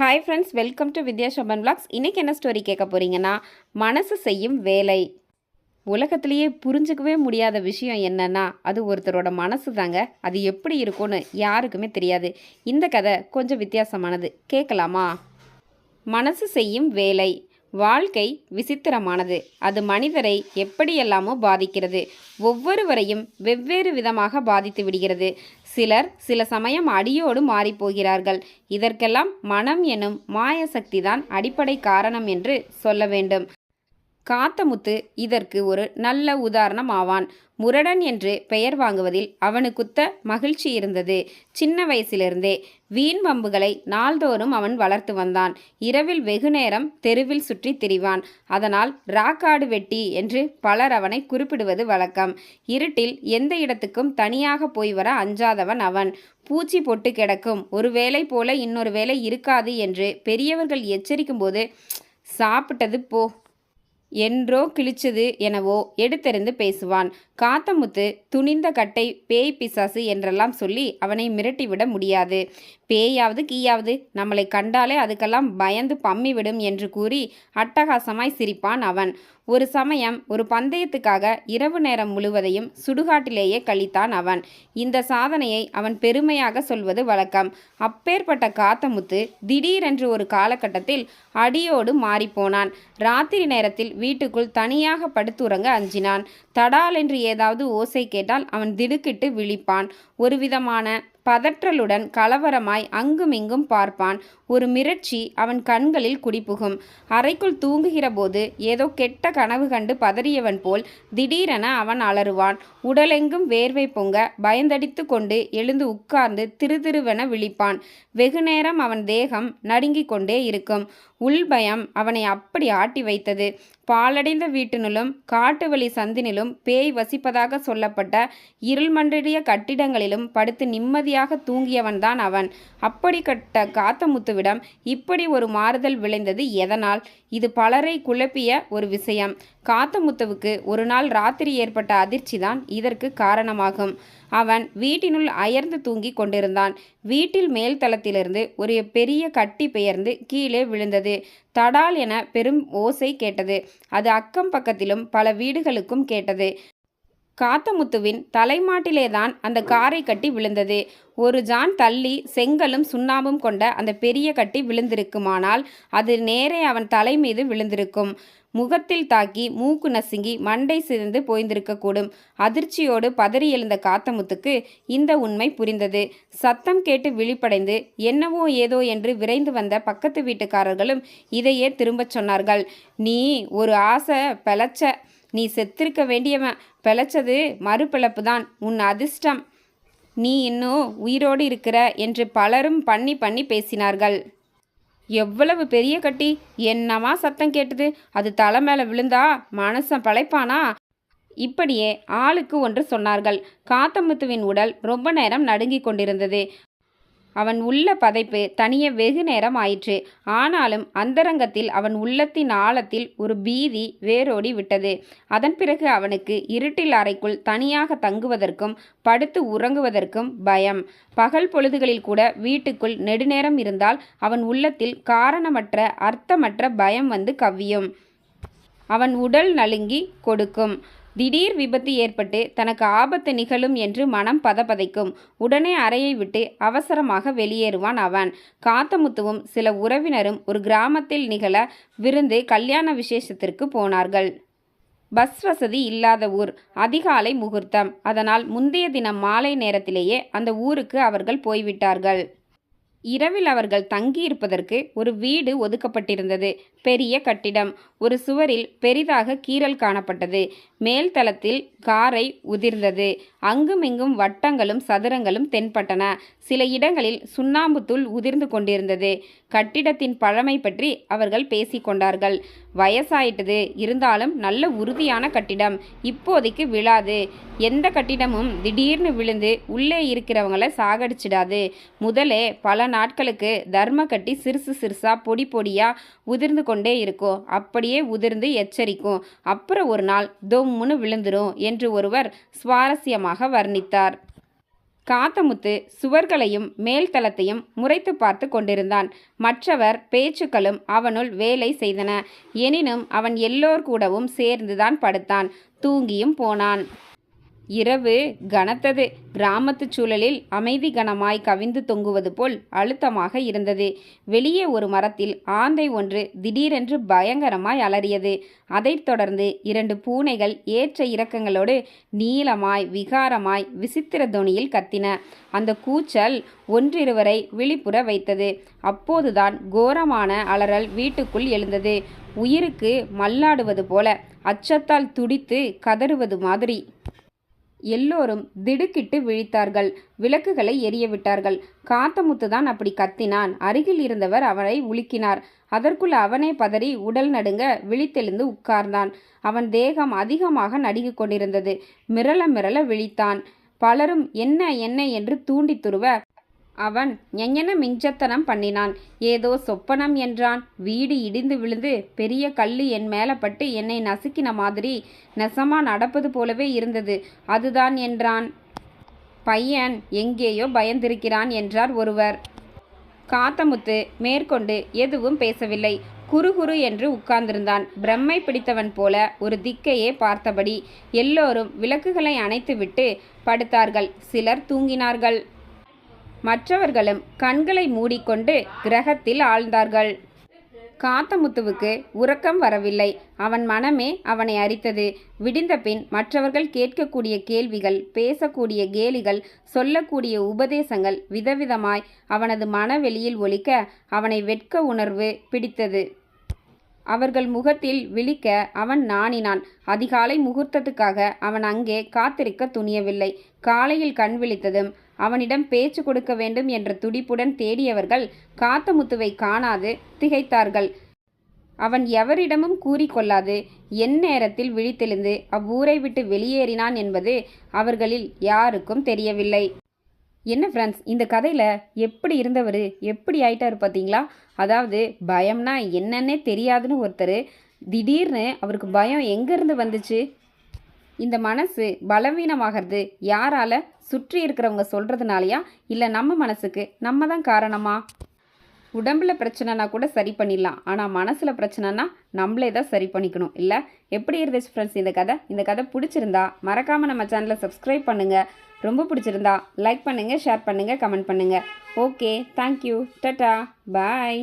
Hi friends welcome to Vidya Shoban blogs இன்றைக்கி என்ன story கேட்க போகிறீங்கன்னா மனசு செய்யும் வேலை. உலகத்திலேயே புரிஞ்சுக்கவே முடியாத விஷயம் என்னன்னா அது ஒருத்தரோட மனசு தாங்க அது எப்படி இருக்கும்னு யாருக்குமே தெரியாது. இந்த கதை கொஞ்சம் வித்தியாசமானது. கேட்கலாமா? மனசு செய்யும் வேலை. வாழ்க்கை விசித்திரமானது. அது மனிதரை எப்படியெல்லாமோ பாதிக்கிறது. ஒவ்வொருவரையும் வெவ்வேறு விதமாக பாதித்து விடுகிறது. சிலர் சில சமயம் அடியோடு மாறிப்போகிறார்கள். இதற்கெல்லாம் மனம் எனும் மாய சக்திதான் அடிப்படை காரணம் என்று சொல்ல வேண்டும். காத்தமுத்து இதற்கு ஒரு நல்ல உதாரணம் ஆவான் முரடன் என்று பெயர் வாங்குவதில் அவனுக்குத்த மகிழ்ச்சி இருந்தது. சின்ன வயசிலிருந்தே வீண் வம்புகளை நாள்தோறும் அவன் வளர்த்து வந்தான். இரவில் வெகுநேரம் தெருவில் சுற்றி திரிவான். அதனால் ராக்காடு வெட்டி என்று பலர் அவனை குறிப்பிடுவது வழக்கம். இருட்டில் எந்த இடத்துக்கும் தனியாக போய் வர அஞ்சாதவன் அவன். பூச்சி பொட்டு கிடக்கும். ஒரு வேளை போல இன்னொரு வேளை இருக்காது என்று பெரியவர்கள் எச்சரிக்கும்போது சாப்பிட்டது போ. என்றோ கிழிச்சது எனவோ எடுத்தெறிந்து பேசுவான். காத்தமுத்து துணிந்த கட்டை பேய் பிசாசு என்றெல்லாம் சொல்லி அவனை மிரட்டிவிட முடியாது. பேயாவது கீயாவது நம்மளை கண்டாலே அதுக்கெல்லாம் பயந்து பம்மி விடும் என்று கூறி அட்டகாசமாய் சிரிப்பான் அவன். ஒரு சமயம் ஒரு பந்தயத்துக்காக இரவு நேரம் முழுவதையும் சுடுகாட்டிலேயே கழித்தான் அவன். இந்த சாதனையை அவன் பெருமையாக சொல்வது வழக்கம். அப்பேற்பட்ட காத்தமுத்து திடீரென்று ஒரு காலகட்டத்தில் அடியோடு மாறிப்போனான். ராத்திரி நேரத்தில் வீட்டுக்குள் தனியாக படுத்துறங்க அஞ்சினான். தடால் என்று ஏதாவது ஓசை கேட்டால் அவன் திடுக்கிட்டு விழிப்பான். ஒரு விதமான பதற்றலுடன் கலவரமாய் அங்குமிங்கும் பார்ப்பான். ஒரு மிரட்சி அவன் கண்களில் குடிபுகும். அறைக்குள் தூங்குகிறபோது ஏதோ கெட்ட கனவு கண்டு பதறியவன் போல் திடீரென அவன் அலறுவான். உடலெங்கும் வேர்வை பொங்க பயந்தடித்து கொண்டு எழுந்து உட்கார்ந்து திருதிருவென விழிப்பான். வெகுநேரம் அவன் தேகம் நடுங்கிக் கொண்டே இருக்கும். உள்பயம் அவனை அப்படி ஆட்டி வைத்தது. பாலடைந்த வீட்டினிலும் காட்டு வழி சந்தினிலும் பேய் வசிப்பதாக சொல்லப்பட்ட இருள்மன்றிய கட்டிடங்களிலும் படுத்து நிம்மதியாக தூங்கியவன்தான் அவன். அப்படிப்பட்ட காத்தமுத்துவிடம் இப்படி ஒரு மாறுதல் விளைந்தது எதனால்? இது பலரை குழப்பிய ஒரு விஷயம். காத்தமுத்துவுக்கு ஒரு நாள் ராத்திரி ஏற்பட்ட அதிர்ச்சி தான் இதற்கு காரணமாகும். அவன் வீட்டினுள் அயர்ந்து தூங்கி கொண்டிருந்தான். வீட்டில் மேல் தளத்திலிருந்து ஒரு பெரிய கட்டி பெயர்ந்து கீழே விழுந்தது. தடால் என பெரும் ஓசை கேட்டது. அது அக்கம் பக்கத்திலும் பல வீடுகளுக்கும் கேட்டது. காத்தமுத்துவின் தலைமாட்டிலேதான் அந்த காரை கட்டி விழுந்தது. ஒரு ஜான் தள்ளி செங்கலும் சுண்ணாம்பும் கொண்ட அந்த பெரிய கட்டி விழுந்திருக்குமானால் அது நேரே அவன் தலை மீது விழுந்திருக்கும். முகத்தில் தாக்கி மூக்கு நசுங்கி மண்டை சிதைந்து போய்ந்திருக்கக்கூடும். அதிர்ச்சியோடு பதறி எழுந்த காத்தமுத்துக்கு இந்த உண்மை புரிந்தது. சத்தம் கேட்டு விழிப்படைந்து என்னவோ ஏதோ என்று விரைந்து வந்த பக்கத்து வீட்டுக்காரர்களும் இதையே திரும்பச் சொன்னார்கள். நீ ஒரு ஆசை பிழைச்ச நீ செத்திருக்க வேண்டியவன். பிழைச்சது மறுபிழப்பு தான் உன் அதிர்ஷ்டம். நீ இன்னும் உயிரோடு இருக்கிற என்று பலரும் பண்ணி பண்ணி பேசினார்கள். எவ்வளவு பெரிய கட்டி. என்னமா சத்தம் கேட்டது? அது தலை மேலே விழுந்தா மனசன் பழைப்பானா? இப்படியே ஆளுக்கு ஒன்று சொன்னார்கள். காத்தமுத்துவின் உடல் ரொம்ப நேரம் நடுங்கிக் கொண்டிருந்தது. அவன் உள்ள பதைப்பு தனிய வெகு நேரம் ஆயிற்று. ஆனாலும் அந்தரங்கத்தில் அவன் உள்ளத்தின் ஆழத்தில் ஒரு பீதி வேரோடி விட்டது. அதன் பிறகு அவனுக்கு இருட்டில் அறைக்குள் தனியாக தங்குவதற்கும் படுத்து உறங்குவதற்கும் பயம். பகல் பொழுதுகளில் கூட வீட்டுக்குள் நெடுநேரம் இருந்தால் அவன் உள்ளத்தில் காரணமற்ற அர்த்தமற்ற பயம் வந்து கவ்வியும். அவன் உடல் நலுங்கி கொடுக்கும். திடீர் விபத்து ஏற்பட்டு தனக்கு ஆபத்து நிகழும் என்று மனம் பதபதைக்கும் உடனே அறையை விட்டு அவசரமாக வெளியேறுவான் அவன். காத்தமுத்துவும் சில உறவினரும் ஒரு கிராமத்தில் நிகழ விருந்து கல்யாண விசேஷத்திற்கு போனார்கள். பஸ் வசதி இல்லாத ஊர் அதிகாலை முகூர்த்தம். அதனால் முந்தைய தினம் மாலை நேரத்திலேயே அந்த ஊருக்கு அவர்கள் போய்விட்டார்கள். இரவில் அவர்கள் தங்கியிருப்பதற்கு ஒரு வீடு ஒதுக்கப்பட்டிருந்தது. பெரிய கட்டிடம். ஒரு சுவரில் பெரிதாக கீறல் காணப்பட்டது. மேல் தளத்தில் காரை உதிர்ந்தது. அங்குமிங்கும் வட்டங்களும் சதுரங்களும் தென்பட்டன. சில இடங்களில் சுண்ணாம்புத்தூள் உதிர்ந்து கொண்டிருந்தது. கட்டிடத்தின் பழமை பற்றி அவர்கள் பேசிக்கொண்டார்கள் வயசாயிட்டது. இருந்தாலும் நல்ல உறுதியான கட்டிடம். இப்போதைக்கு விழாது. எந்த கட்டிடமும் திடீர்னு விழுந்து உள்ளே இருக்கிறவங்கள சாகடிச்சிடாது. முதலே பல நாட்களுக்கு தர்ம கட்டி சிறுசு சிறுசா பொடி பொடியா உதிர்ந்து கொண்டே இருக்கும் அப்படியே உதிர்ந்து எச்சரிக்கும். அப்புறம் ஒரு நாள் தொம்முன்னு விழுந்துரும் என்று ஒருவர் சுவாரஸ்யமாக வர்ணித்தார். காத்தமுத்து சுவர்களையும் மேல்தளத்தையும் முறைத்து பார்த்து கொண்டிருந்தான். மற்றவர் பேச்சுக்களும் அவனுள் வேலை செய்தன. எனினும் அவன் எல்லோர் கூடவும் சேர்ந்துதான் படுத்தான். தூங்கியும் போனான். இரவு கனத்தது. கிராமத்துச் சூழலில் அமைதி கனமாய் கவிந்து தொங்குவது போல் அழுத்தமாக இருந்தது. வெளியே ஒரு மரத்தில் ஆந்தை ஒன்று திடீரென்று பயங்கரமாய் அலறியது. அதைத் தொடர்ந்து இரண்டு பூனைகள் ஏற்ற இறக்கங்களோடு நீளமாய் விகாரமாய் விசித்திர தொனியில் கத்தின. அந்த கூச்சல் ஒன்றிருவரை விழிப்புற வைத்தது. அப்போதுதான் கோரமான அலறல் வீட்டுக்குள் எழுந்தது. உயிருக்கு மல்லாடுவது போல அச்சத்தால் துடித்து கதறுவது மாதிரி. எல்லோரும் திடுக்கிட்டு விழித்தார்கள். விளக்குகளை எரியவிட்டார்கள் காத்தமுத்து தான் அப்படி கத்தினான். அருகில் இருந்தவர் அவனை உலுக்கினார். அதற்குள் அவனே பதறி உடல் நடுங்க விழித்தெழுந்து உட்கார்ந்தான். அவன் தேகம் அதிகமாக நடுங்கிக் கொண்டிருந்தது. மிரள மிரள விழித்தான். பலரும் என்ன என்ன? என்று தூண்டி துருவ அவன் ஞஞன மிஞ்சத்தனம் பண்ணினான். ஏதோ சொப்பனம் என்றான். வீடு இடிந்து விழுந்து பெரிய கல்லு என் மேல பட்டு என்னை நசுக்கின மாதிரி நெசமா நடப்பது போலவே இருந்தது. அதுதான் என்றான். பையன் எங்கேயோ பயந்திருக்கிறான் என்றார் ஒருவர். காத்தமுத்து மேற்கொண்டு எதுவும் பேசவில்லை. குறுகுறு என்று உட்கார்ந்திருந்தான். பிரம்மை பிடித்தவன் போல ஒரு திக்கையே பார்த்தபடி எல்லோரும் விளக்குகளை அணைத்துவிட்டு படுத்தார்கள். சிலர் தூங்கினார்கள். மற்றவர்களும் கண்களை மூடிக்கொண்டு கிரகத்தில் ஆழ்ந்தார்கள். காத்தமுத்துவுக்கு உறக்கம் வரவில்லை. அவன் மனமே அவனை அரித்தது. விடிந்த பின் மற்றவர்கள் கேட்கக்கூடிய கேள்விகள் பேசக்கூடிய கேலிகள் சொல்லக்கூடிய உபதேசங்கள் விதவிதமாய் அவனது மனவெளியில் ஒலிக்க அவனை வெட்க உணர்வு பிடித்தது. அவர்கள் முகத்தில் விழிக்க அவன் நாணினான். அதிகாலை முகூர்த்தத்துக்காக அவன் அங்கே காத்திருக்க துணியவில்லை. காலையில் கண் விழித்ததும் அவனிடம் பேச்சு கொடுக்க வேண்டும் என்ற துடிப்புடன் தேடியவர்கள் காத்தமுத்துவை காணாது திகைத்தார்கள். அவன் எவரிடமும் கூறிக்கொள்ளாது எந்நேரத்தில் விழித்தெழுந்து அவ்வூரை விட்டு வெளியேறினான் என்பது அவர்களில் யாருக்கும் தெரியவில்லை. என்ன ஃப்ரெண்ட்ஸ் இந்த கதையில் எப்படி இருந்தவர் எப்படி ஆயிட்டார் பார்த்தீங்களா? அதாவது பயம்னா என்னன்னே தெரியாதுன்னு ஒருத்தர் திடீர்னு அவருக்கு பயம் எங்கேருந்து வந்துச்சு? இந்த மனசு பலவீனமாகிறது யாரால சுற்றி இருக்கிறவங்க சொல்கிறதுனாலயா இல்லை நம்ம மனசுக்கு நம்ம தான் காரணமா? உடம்பில் பிரச்சனைனா கூட சரி பண்ணிடலாம். ஆனால் மனசில் பிரச்சனைனா நம்மளே தான் சரி பண்ணிக்கணும். இல்லை? எப்படி இருந்துச்சு ஃப்ரெண்ட்ஸ் இந்த கதை? இந்த கதை பிடிச்சிருந்தா மறக்காமல் நம்ம சேனலை சப்ஸ்கிரைப் பண்ணுங்கள் ரொம்ப பிடிச்சிருந்தா லைக் பண்ணுங்கள் ஷேர் பண்ணுங்கள் கமெண்ட் பண்ணுங்கள் ஓகே தேங்க்யூ டட்டா பாய்